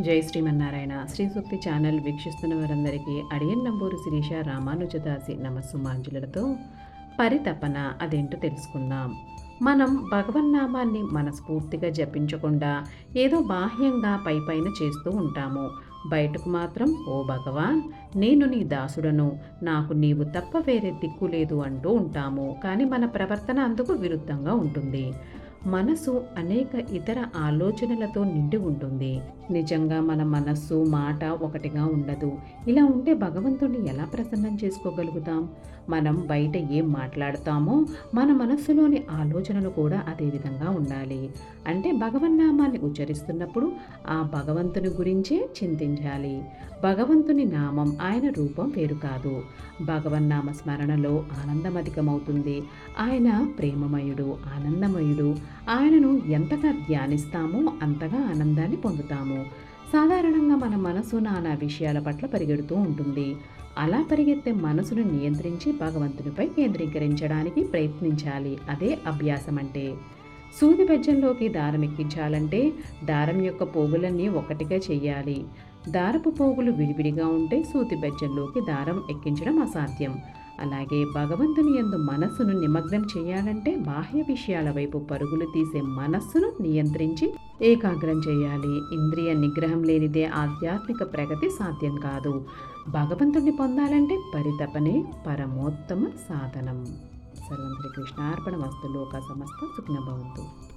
జై శ్రీమన్నారాయణ. శ్రీ సూక్తి ఛానల్ వీక్షిస్తున్న వారందరికీ అడియన్ నంబూరు శిరీష రామానుజదాసి నమస్సుమాంజులతో పరితపన అదేంటో తెలుసుకుందాం. మనం భగవన్నామాన్ని మనస్ఫూర్తిగా జపించకుండా ఏదో బాహ్యంగా పై పైన చేస్తూ ఉంటాము. బయటకు మాత్రం ఓ భగవాన్ నేను నీ దాసుడను నాకు నీవు తప్ప వేరే దిక్కు లేదు అంటూ ఉంటాము. కానీ మన ప్రవర్తన అందుకు విరుద్ధంగా ఉంటుంది. మనసు అనేక ఇతర ఆలోచనలతో నిండి ఉంటుంది. నిజంగా మన మనస్సు మాట ఒకటిగా ఉండదు. ఇలా ఉంటే భగవంతుణ్ణి ఎలా ప్రసన్నం చేసుకోగలుగుతాం? మనం బయట ఏం మాట్లాడతామో మన మనస్సులోని ఆలోచనలు కూడా అదే విధంగా ఉండాలి. అంటే భగవన్నామాన్ని ఉచ్చరిస్తున్నప్పుడు ఆ భగవంతుని గురించే చింతించాలి. భగవంతుని నామం ఆయన రూపం వేరు కాదు. భగవన్నామ స్మరణలో ఆనందం అధికమవుతుంది. ఆయన ప్రేమమయుడు ఆనందమయుడు ఆయనను ఎంతగా ధ్యానిస్తామో అంతగా ఆనందాన్ని పొందుతాము. సాధారణంగా మన మనసు నానా విషయాల పట్ల పరిగెడుతూ ఉంటుంది. అలా పరిగెత్తే మనసును నియంత్రించి భగవంతునిపై కేంద్రీకరించడానికి ప్రయత్నించాలి. అదే అభ్యాసం అంటే సూది బెజ్జంలోకి దారం ఎక్కించాలంటే దారం యొక్క పోగులన్నీ ఒకటిగా చెయ్యాలి. దారపు పోగులు విడివిడిగా ఉంటే సూతి బెజ్జంలోకి దారం ఎక్కించడం అసాధ్యం. అలాగే భగవంతుని యందు మనస్సును నిమగ్నం చేయాలంటే బాహ్య విషయాల వైపు పరుగులు తీసే మనస్సును నియంత్రించి ఏకాగ్రం చేయాలి. ఇంద్రియ నిగ్రహం లేనిదే ఆధ్యాత్మిక ప్రగతి సాధ్యం కాదు. భగవంతుణ్ణి పొందాలంటే పరితపనే పరమోత్తమ సాధనం. సర్వం కృష్ణార్పణ వస్తు లోక సమస్త సుఖ్నభవంతు.